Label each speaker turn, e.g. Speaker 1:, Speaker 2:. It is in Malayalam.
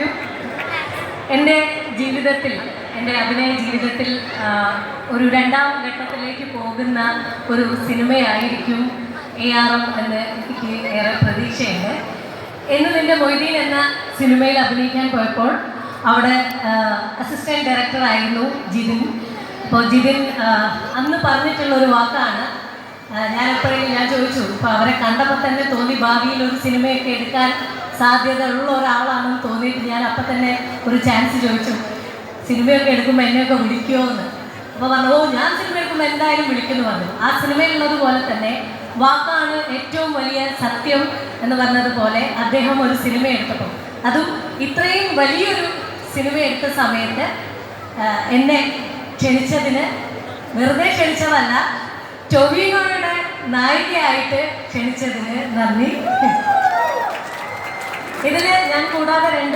Speaker 1: യു. എന്റെ ജീവിതത്തിൽ എന്റെ അഭിനയ ജീവിതത്തിൽ ഒരു രണ്ടാം ഘട്ടത്തിലേക്ക് പോകുന്ന ഒരു സിനിമയായിരിക്കും എ ആർ എം എന്ന് എനിക്ക് ഏറെ പ്രതീക്ഷയുണ്ട്. എന്ന് നിന്റെ മൊയ്തീൻ എന്ന സിനിമയിൽ അഭിനയിക്കാൻ പോയപ്പോൾ അവിടെ അസിസ്റ്റന്റ് ഡയറക്ടറായിരുന്നു ജിതിൻ. അപ്പോൾ ജിതിൻ അന്ന് പറഞ്ഞിട്ടുള്ള ഒരു വാക്കാണ് ഞാൻ എപ്പോഴെങ്കിലും ഞാൻ ചോദിച്ചു ഇപ്പോൾ അവരെ കണ്ടപ്പോൾ തന്നെ തോന്നി ഭാവിയിൽ ഒരു സിനിമയൊക്കെ എടുക്കാൻ സാധ്യത ഉള്ള ഒരാളാണെന്ന് തോന്നിയിട്ട് ഞാൻ അപ്പം തന്നെ ഒരു ചാൻസ് ചോദിച്ചു. സിനിമയൊക്കെ എടുക്കുമ്പോൾ എന്നെയൊക്കെ വിളിക്കുമോ എന്ന് അപ്പോൾ പറഞ്ഞു ഓ ഞാൻ സിനിമ എടുക്കുമ്പോൾ എന്തായാലും വിളിക്കുന്നു പറഞ്ഞു. ആ സിനിമയുള്ളത് പോലെ തന്നെ വാക്കാണ് ഏറ്റവും വലിയ സത്യം എന്ന് പറഞ്ഞതുപോലെ അദ്ദേഹം ഒരു സിനിമ എടുത്തപ്പോൾ അതും ഇത്രയും വലിയൊരു സിനിമ എടുത്ത സമയത്ത് എന്നെ ക്ഷണിച്ചതിന് വെറുതെ ക്ഷണിച്ചതല്ല ടൊവിനോയുടെ നായികയായിട്ട് ക്ഷണിച്ചതിന് നന്ദി. ഇതിൽ ഞാൻ കൂടാതെ രണ്ട്